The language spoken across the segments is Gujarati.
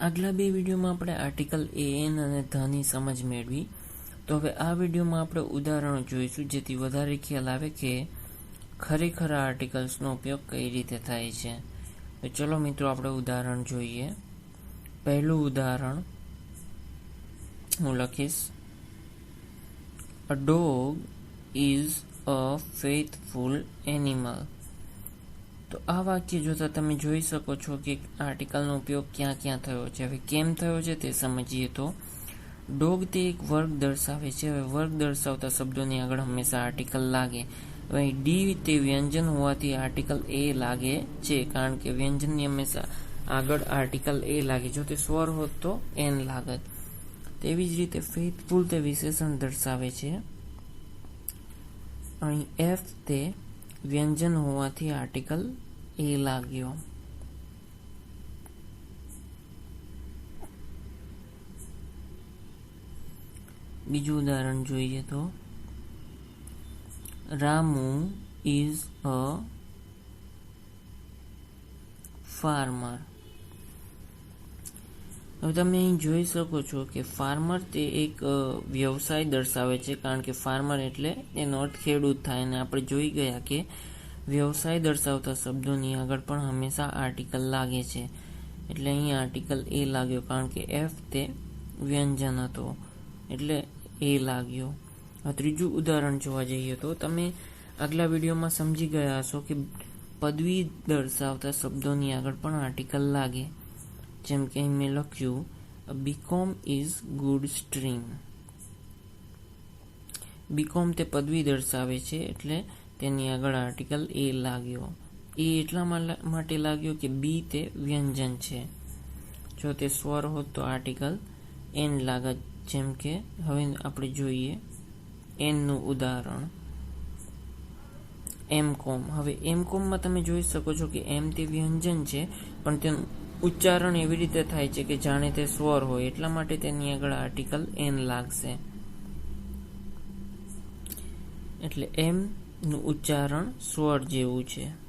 આગલા બે વિડીયોમાં આપણે આર્ટિકલ એન અને ધની સમજ મેળવી. તો હવે આ વિડીયોમાં આપણે ઉદાહરણો જોઈશું. જેથી વધારે ખ્યાલ આવે કે ખરેખર આ આર્ટિકલ્સનો ઉપયોગ કઈ રીતે થાય છે. તો ચલો મિત્રો, આપણે ઉદાહરણ જોઈએ. પહેલું ઉદાહરણ હું લખીશ. A dog is a faithful animal તો આ વાક્ય જોતા તમે જોઈ શકો છો કે આર્ટિકલનો ઉપયોગ ક્યાં ક્યાં થયો છે. હવે કેમ થયો છે તે સમજીએ તો. ડોગ તે એક વર્ગ દર્શાવે છે. હવે વર્ગ દર્શાવતા શબ્દોની આગળ હંમેશા આર્ટિકલ લાગે. હવે ડી તે વ્યંજન હોવાથી આર્ટિકલ એ લાગે છે કારણ કે વ્યંજનની હંમેશા આગળ આર્ટિકલ એ લાગે. જો તે સ્વર હોત તો એન લાગત. તેવી જ રીતે ફેથફુલ તે વિશેષણ દર્શાવે છે. અહીં એફ તે વ્યંજન હોવાથી આર્ટિકલ એ લાગ્યો. બીજું ઉદાહરણ જોઈએ તો. રામુ ઇઝ અ ફાર્મર હવે તમે અહીં જોઈ શકો છો કે ફાર્મર તે એક વ્યવસાય દર્શાવે છે, કારણ કે ફાર્મર એટલે એનો અર્થ ખેડૂત થાય. અને આપણે જોઈ ગયા કે વ્યવસાય દર્શાવતા શબ્દોની આગળ પણ હંમેશા આર્ટિકલ લાગે છે. એટલે અહીં આર્ટિકલ એ લાગ્યો, કારણ કે એફ તે વ્યંજન હતો. એટલે એ લાગ્યો. ત્રીજું ઉદાહરણ જોવા જઈએ તો તમે આગલા વિડીયોમાં સમજી ગયા હશો કે પદવી દર્શાવતા શબ્દોની આગળ પણ આર્ટિકલ લાગે. જેમ કે અહીં મેં લખ્યું BCom is good stream BCom તે પદવી દર્શાવે છે એટલે તેની આગળ આર્ટિકલ એ લાગ્યો. એ એટલા માટે લાગ્યો કે બી તે વ્યંજન છે. જો તે સ્વર હોત તો આર્ટિકલ એન લાગત. જેમ કે હવે આપણે જોઈએ એનનું ઉદાહરણ. એમ કોમ હવે એમ કોમમાં તમે જોઈ શકો છો કે એમ તે વ્યંજન છે, પણ તેનું ઉચ્ચારણ એવી રીતે થાય છે કે જાણે તે સ્વર હોય. એટલા માટે તેની આગળ આર્ટિકલ એન લાગશે. એટલે એમ નું ઉચ્ચારણ સ્વર જેવું છે.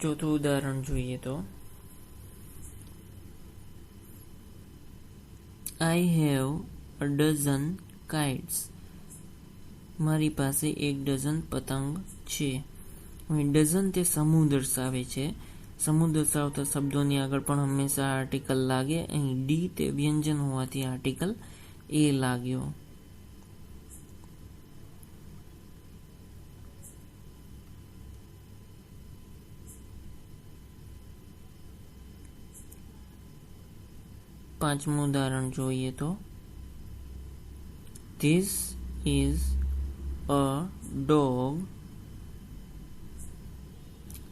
ચોથું ઉદાહરણ જોઈએ તો. I have a dozen kites મારી પાસે એક ડઝન પતંગ છે. ડઝન તે સમૂહ દર્શાવે છે. સમૂહ દર્શાવતા શબ્દોની આગળ પણ હંમેશા આર્ટિકલ લાગે. અહીં ડી તે વ્યંજન હોવાથી આર્ટિકલ એ લાગ્યો. પાંચમું ઉદાહરણ જોઈએ તો. This is a, dog.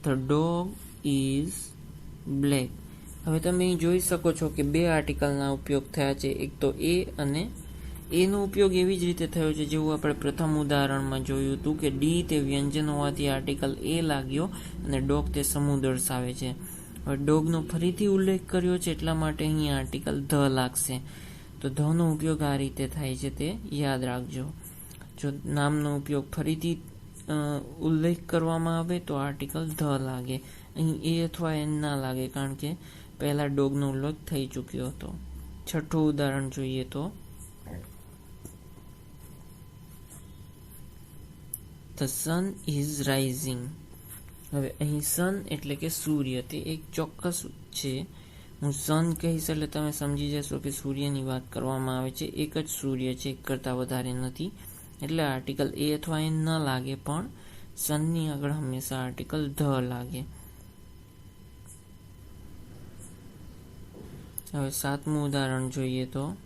The dog is black. હવે તમે જોઈ શકો છો કે બે આર્ટિકલના ઉપયોગ થયા છે. એક તો એ અને એનો ઉપયોગ એવી જ રીતે થયો છે જેવું આપણે પ્રથમ ઉદાહરણમાં જોયું હતું કે ડી તે વ્યંજન હોવાથી આર્ટિકલ એ લાગ્યો અને ડોગ તે સમૂહ દર્શાવે છે. હવે ડોગનો ફરીથી ઉલ્લેખ કર્યો છે એટલા માટે અહીં આર્ટિકલ ધ લાગશે. તો ધનો ઉપયોગ આ રીતે થાય છે તે યાદ રાખજો. જો નામનો ઉપયોગ ફરીથી ઉલ્લેખ કરવામાં આવે તો આર્ટિકલ ધ લાગે. અહીં એ અથવા એન ના લાગે, કારણ કે પહેલા ડોગનો ઉલ્લેખ થઈ ચૂક્યો હતો. છઠ્ઠું ઉદાહરણ જોઈએ તો. ધ સન ઇઝ રાઇઝિંગ હવે અહીં સન એટલે કે સૂર્ય, તે એક ચોક્કસ છે. હું સન કહીશ એટલે તમે સમજી જશો કે સૂર્યની વાત કરવામાં આવે છે. એક જ સૂર્ય છે, એક કરતાં વધારે નથી. એટલે આર્ટિકલ એ અથવા એન ન લાગે પણ સનની આગળ હંમેશા આર્ટિકલ ધ લાગે. હવે સાતમું ઉદાહરણ જોઈએ તો.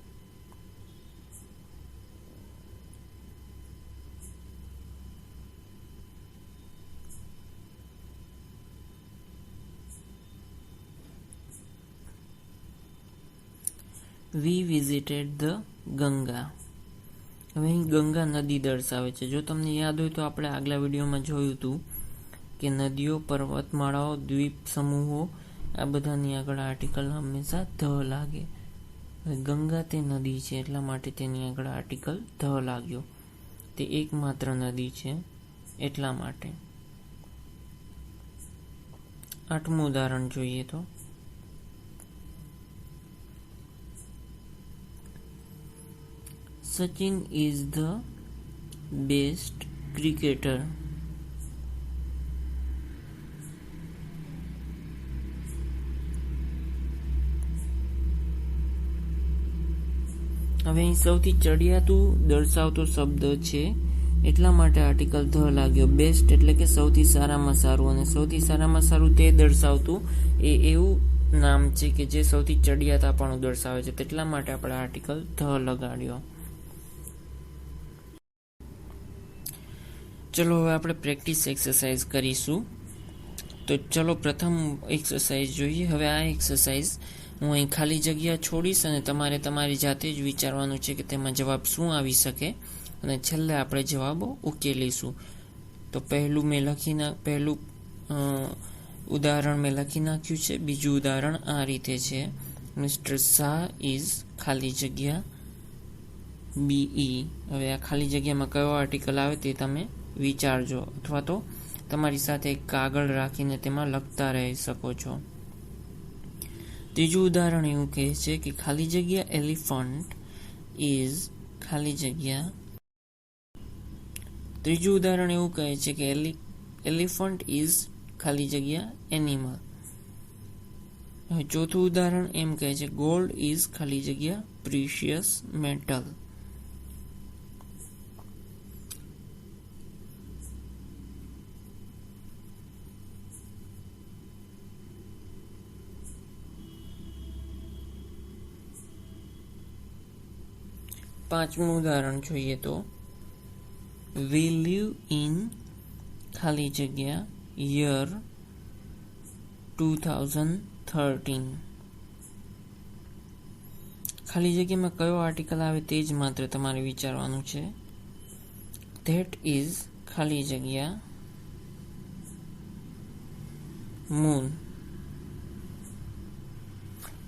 વી વિઝિટેડ ધ ગંગા હવે અહીં ગંગા નદી દર્શાવે છે. જો તમને યાદ હોય તો આપણે આગલા વિડીયોમાં જોયું હતું કે નદીઓ, પર્વતમાળાઓ, દ્વીપ સમૂહો, આ બધાની આગળ આર્ટિકલ હંમેશા ધ લાગે. ગંગા તે નદી છે, એટલા માટે તેની આગળ આર્ટિકલ ધ લાગ્યો. તે એકમાત્ર નદી છે, એટલા માટે. આઠમું ઉદાહરણ જોઈએ તો. Sachin is the best cricketer હવે અહીં સૌથી ચડિયાતું દર્શાવતો શબ્દ છે. એટલા માટે આર્ટિકલ ધ લાગ્યો. બેસ્ટ એટલે કે સૌથી સારામાં સારું અને સૌથી સારામાં સારું તે દર્શાવતું એ એવું નામ છે કે જે સૌથી ચડિયાતાપણું દર્શાવે છે. તેટલા માટે આપણે આર્ટિકલ ધ લગાડ્યો. ચલો હવે આપણે પ્રેક્ટિસ એક્સરસાઇઝ કરીશું. તો ચલો પ્રથમ એક્સરસાઇઝ જોઈએ. હવે આ એક્સરસાઇઝ હું અહીં ખાલી જગ્યા છોડીશ અને તમારે તમારી જાતે જ વિચારવાનું છે કે તેમાં જવાબ શું આવી શકે અને છેલ્લે આપણે જવાબો ઉકેલીશું તો પહેલું મેં લખી ના, પહેલું ઉદાહરણ મેં લખી નાખ્યું છે. બીજું ઉદાહરણ આ રીતે છે. મિસ્ટર શાહ ઇઝ ખાલી જગ્યા બીઈ હવે આ ખાલી જગ્યામાં કયો આર્ટિકલ આવે તે તમે વિચારજો અથવા તો તમારી સાથે કાગળ રાખીને તેમાં લખતા રહી શકો છો. ત્રીજું ઉદાહરણ એવું કહે છે કે ખાલી જગ્યા એલિફન્ટ ઇઝ ખાલી જગ્યા. ત્રીજું ઉદાહરણ એવું કહે છે કે એલિફન્ટ ઇઝ ખાલી જગ્યા એનિમલ ચોથું ઉદાહરણ એમ કહે છે ગોલ્ડ ઇઝ ખાલી જગ્યા પ્રિશિયસ મેટલ પાંચમું ઉદાહરણ જોઈએ તો. વી લીવ ઇન ખાલી જગ્યા યર ટુ થાઉઝન્ડ થર્ટીન ખાલી જગ્યામાં કયો આર્ટિકલ આવે તે જ માત્ર તમારે વિચારવાનું છે. ધેટ ઇઝ ખાલી જગ્યા મૂન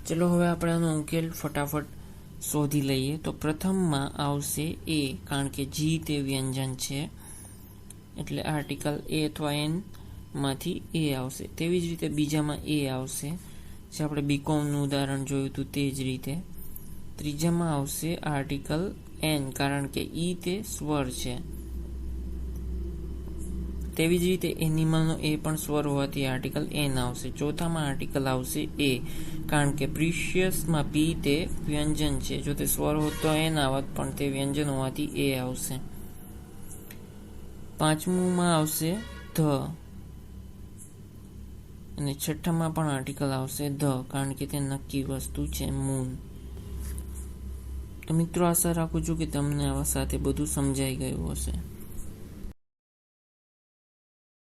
ચલો હવે આપણે આનો ઉકેલ ફટાફટ શોધી લઈએ તો પ્રથમમાં આવશે એ, કારણ કે જી તે વ્યંજન છે. એટલે આર્ટિકલ એ અથવા એનમાંથી એ આવશે. તેવી જ રીતે બીજામાં એ આવશે. જે આપણે બીકોમનું ઉદાહરણ જોયું હતું તે જ રીતે. ત્રીજામાં આવશે આર્ટિકલ એન, કારણ કે ઈ તે સ્વર છે. તેવી જ રીતે એનિમલનો એ પણ સ્વર હોવાથી આર્ટિકલ એન આવશે. ચોથામાં આર્ટિકલ આવશે એ, કારણ કે પ્રિશિયસમાં પી તે વ્યંજન છે. જો તે સ્વર હોત તો એન આવત, પણ તે વ્યંજન હોવાથી એ આવશે. પાંચમુંમાં આવશે ધ. અને છઠ્ઠામાં પણ આર્ટિકલ આવશે ધ, કારણ કે તે નક્કી વસ્તુ છે, મૂન. તો મિત્રો આશા રાખું છું કે તમને આવા સાથે બધું સમજાઈ ગયું હશે.